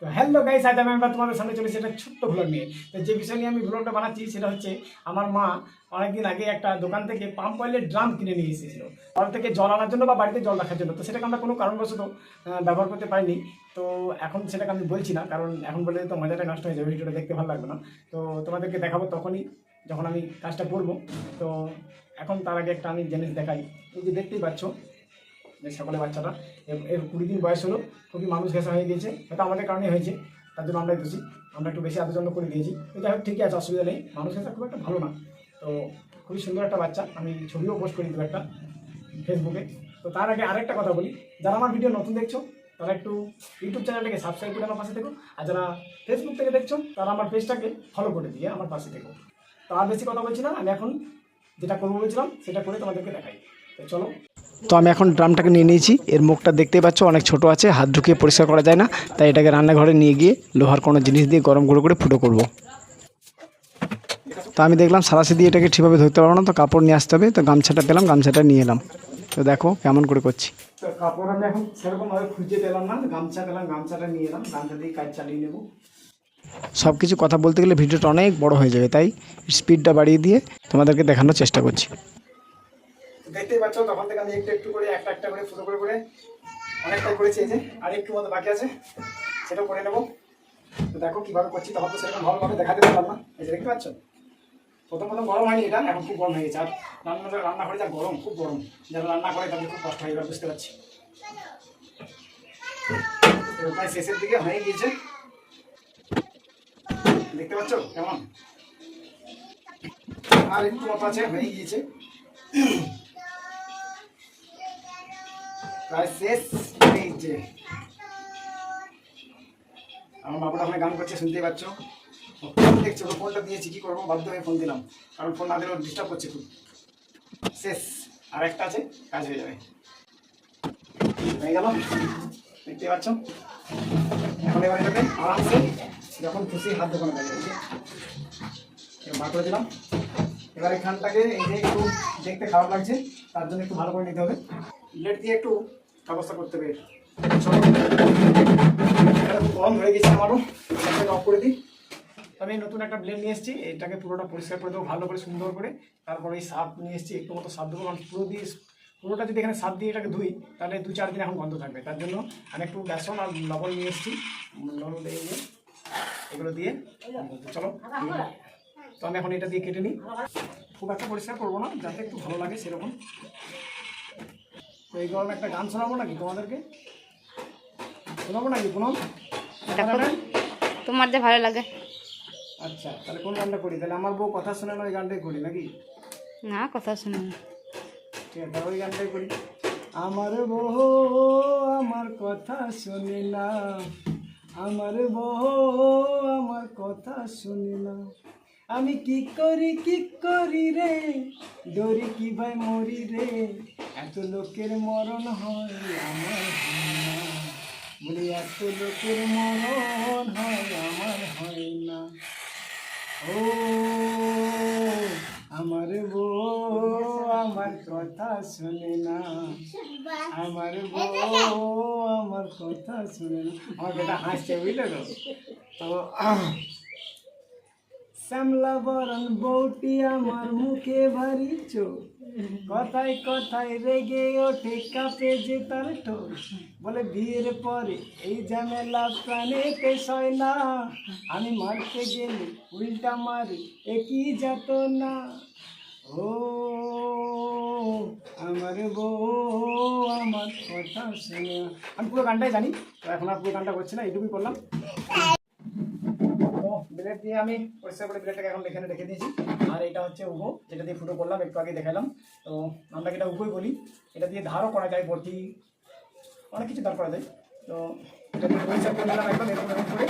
তো hello guys আজ আমি আবার তোমাদের সামনে চলেছি একটা ছোট্ট ভ্লগ নিয়ে। তো যে বিষয় নিয়ে আমি ভ্লগটা বানাচ্ছি সেটা হচ্ছে, আমার মা অনেকদিন আগে একটা দোকান থেকে পাম্প অয়েলের ড্রাম কিনে নিয়ে এসেছিল। কল থেকে জল আনার জন্য বা বাড়িতে জল রাখার জন্য। তো সেটাকে আমরা কোনো কারণবশত ব্যবহার করতে পারিনি। তো এখন সেটাকে আমি বলছি না, কারণ এখন বলে তো মজাটা নষ্ট হয়ে যাবে, ভিডিওটা দেখতে ভালো লাগবে না। তো তোমাদেরকে দেখাবো তখনই যখন আমি কাজটা করব। তো এখন তার আগে একটা আমি জিনিস দেখাই। এই যে দেখতেই পাচ্ছ যে সকলে বাচ্চাটা এর- কুড়ি দিন বয়স হলো, খুবই মানুষ ঘেঁষা হয়ে গিয়েছে। হয়তো আমাদের কারণে হয়েছে, তার জন্য আমরাই দোষী। আমরা একটু বেশি আদর করে দিয়েছি। যাই হোক, ঠিকই আছে, অসুবিধা নেই। মানুষ ঘেঁষা খুব একটা ভালো না। তো খুবই সুন্দর একটা বাচ্চা। আমি ছবিও পোস্ট করে দেবো একটা ফেসবুকে তো তার আগে আরেকটা কথা বলি। যারা আমার ভিডিও নতুন দেখছ, তারা একটু ইউটিউব চ্যানেলটাকে সাবস্ক্রাইব করে আমার পাশে থেকো। আর যারা ফেসবুক থেকে দেখছ, তারা আমার পেজটাকে ফলো করে দিয়ে আমার পাশে থেকো। তো আর বেশি কথা বলছি না। আমি এখন যেটা করব বলছিলাম, সেটা করে তোমাদেরকে দেখাই। চলো। তো আমি এখন ড্রামটাকে নিয়ে নিয়েছি। এর মুখটা দেখতেই পাচ্ছ অনেক ছোট আছে হাত ঢুকিয়ে পরিষ্কার করা যায় না। তাই এটাকে রান্নাঘরে নিয়ে গিয়ে লোহার কোনো জিনিস দিয়ে গরম গুঁড়ো করে ফুটো করব। তো আমি দেখলাম সারাশি দিয়ে এটাকে ঠিকভাবে ধরতে পারব না তো কাপড় নিয়ে আসতে হবে। তো গামছাটা পেলাম গামছাটা নিয়ে এলাম। তো দেখো কেমন করে করছি। তো কাপড় আমি এখন সেরকম ভাবে খুঁজে পেলাম না গামছা পেলাম গামছাটা নিয়ে এলাম গামছা দিয়ে কাজ চালিয়ে নেব। সব কিছু কথা বলতে গেলে ভিডিওটা অনেক বড় হয়ে যাবে তাই স্পিডটা বাড়িয়ে দিয়ে তোমাদেরকে দেখানোর চেষ্টা করছি। দেখতেই পাচ্ছ, তখন থেকে আমি একটু একটু করে, একটা একটা করে ফুটো করে করে অনেকটাই করেছি এই যে। আর একটু মতো বাকি আছে সেটাও করে নেব। তো দেখো কীভাবে করছি, তখন তো সেরকম ভালোভাবে দেখাতে পারলাম না। এই যে দেখতে পাচ্ছ? প্রথম প্রথম গরম হয়নি এটা, এখন খুব গরম হয়ে গেছে। আর রান্না রান্নাঘরে যা গরম, খুব গরম। যারা রান্না করে তাদের খুব কষ্ট হয়, এবার বুঝতে পারছি। প্রায় শেষের দিকে হয়ে গিয়েছে। দেখতে পাচ্ছ কেমন? আর একটু মতো আছে, হয়ে গিয়েছে। প্রায় শেষ আমার বাবুটা ওখানে গান করছে, শুনতেই পাচ্ছ? ফোন দেখছ ফোনটা দিয়েছি, কি করব? বাধ্য হয়ে ফোন দিলাম। কারণ ফোন না দিলেও ডিস্টার্ব করছে খুব। শেষ। আর একটা আছে, কাজ হয়ে যাবে। হয়ে গেল? দেখতে পাচ্ছ? এখন এবার এটাকে আরামসে যখন খুশি হাত দোকানে দাঁড়িয়ে বার করে দিলাম। এবার এখানটাকে এই যে একটু দেখতে খারাপ লাগছে, তার জন্য একটু ভালো করে নিতে হবে। প্লেট দিয়ে একটু ব্যবস্থা করতে হবে চলো গরম হয়ে গেছে আমারও। অফ করে দিই। আমি নতুন একটা ব্লেড নিয়ে এসেছি। এটাকে পুরোটা পরিষ্কার করে দেবো, ভালো করে, সুন্দর করে। তারপরে এই সাপ নিয়ে এসেছি, একটু মতো সাপ দেবো, কারণ পুরো দিয়ে পুরোটা যদি এখানে সাপ দিয়ে এটাকে ধুই, তাহলে দু চার দিন এখন বন্ধ থাকবে। তার জন্য আমি একটু বেসন আর লবণ নিয়ে এসেছি, লবণ দিয়ে এগুলো দিয়ে চলো। তো আমি এখন এটা দিয়ে কেটে নিই। খুব একটা পরিষ্কার করব না, যাতে একটু ভালো লাগে সেরকম। তো এই গরমে একটা গান শোনাবো নাকি তোমাদেরকে? শোনাবো নাকি দেখো তোমার যে ভালো লাগে। আচ্ছা তাহলে কোন গানটা করি? তাহলে আমার বউ কথা শুনে না ওই গানটাই করি নাকি? না কথা শুনে না। ঠিক আছে ওই গানটাই করি। আমার বউ আমার কথা শুনে না। আমার বউ আমার কথা শুনে না। আমি কি করি কি করি রে? ডরি কি ভাই মরি রে? এত লোকের মরণ হয় আমার বলি, এত লোকের মরণ হয় আমার হয় না। ও, আমার বউ আমার কথা শুনে না। আমার বউ আমার কথা শুনে না। আমার বেটা হাসছে, বুঝলে তো? তো শ্যামলা বরণ বউটি আমার মুখে ভারী কথায় কথায় রেগে ওঠে কাঁপে যে তার বলে, বিয়ের পরে এই ঝামেলা প্রাণেতে সয় না। আমি মারতে গেলে উল্টা মারি একই যাত না ও, আমার বউ, আমার কথা শুনে। আমি পুরো গানটাই জানি এখন আর পুরো গানটা করছি না, এইটুকুই করলাম। ব্লেড দিয়ে আমি পরিষ্কার করে ব্লেডটাকে এখন এখানে রেখে দিয়েছি। আর এটা হচ্ছে উগো যেটা দিয়ে ফুটো করলাম, একটু আগে দেখালাম। তো আমরা এটা উগোই বলি, এটা দিয়ে ধারও করা যায় বটি অনেক কিছু ধার করা যায় তো এটা পরিষ্কার করে নিলাম একদম এরকম এরকম করে।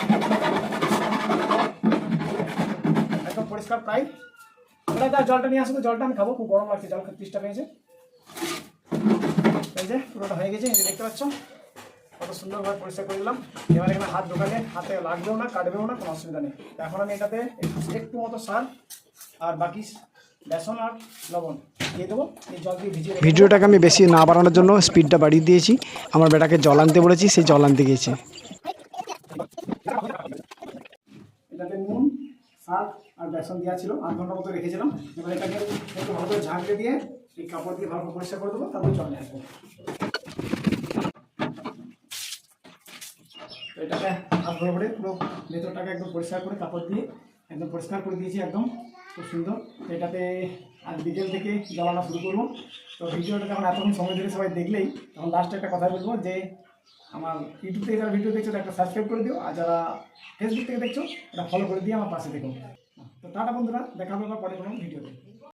একদম পরিষ্কার প্রায়। ওটা যা জলটা নিয়ে আসব, জলটা আমি খাব, খুব গরম লাগছে, জল তৃষ্টা পেয়েছে। এই যে, পুরোটা হয়ে গেছে দেখতে পাচ্ছ? কত সুন্দরভাবে পরিষ্কার করে দিলাম। এবার এখানে হাত ঢোকালে হাতে লাগবেও না কাটবেও না কোনো অসুবিধা নেই। এখন আমি এটাতে একটু মতো সার আর বাকি বেসন আর লবণ দিয়ে দেবো। এই জল দিয়ে ভিজিয়ে ভিডিওটাকে আমি বেশি না বাড়ানোর জন্য স্পিডটা বাড়িয়ে দিয়েছি। আমার বেটাকে জল আনতে বলেছি সেই জল আনতে গিয়েছে। এটাতে নুন শাক আর বেসন দেওয়া ছিল। আধ ঘণ্টা মতো রেখেছিলাম। এবার এটাকে একটু ভালো করে ঝাঁকড়ে দিয়ে এই কাপড় দিয়ে ভালো পরিষ্কার করে দেবো তারপর জল নিয়ে আসব তো এটাকে হাত ধরে করে পুরো ভেতরটাকে একদম পরিষ্কার করে কাপড় দিয়ে একদম পরিষ্কার করে দিয়েছি একদম। খুব সুন্দর। এটাতে আজ বিকেল থেকে জ্বালানো শুরু করব। তো ভিডিওটা যখন এতক্ষণ সময় ধরে সবাই দেখলেই, তখন লাস্টে একটা কথা বলব যে আমার ইউটিউব থেকে যারা ভিডিও দেখছ একটা সাবস্ক্রাইব করে দিও। আর যারা ফেসবুক থেকে দেখছ এটা ফলো করে দিয়ে আমার পাশে দেখো তো টাটা বন্ধুরা, দেখা হবে পরে কোনো ভিডিওতে।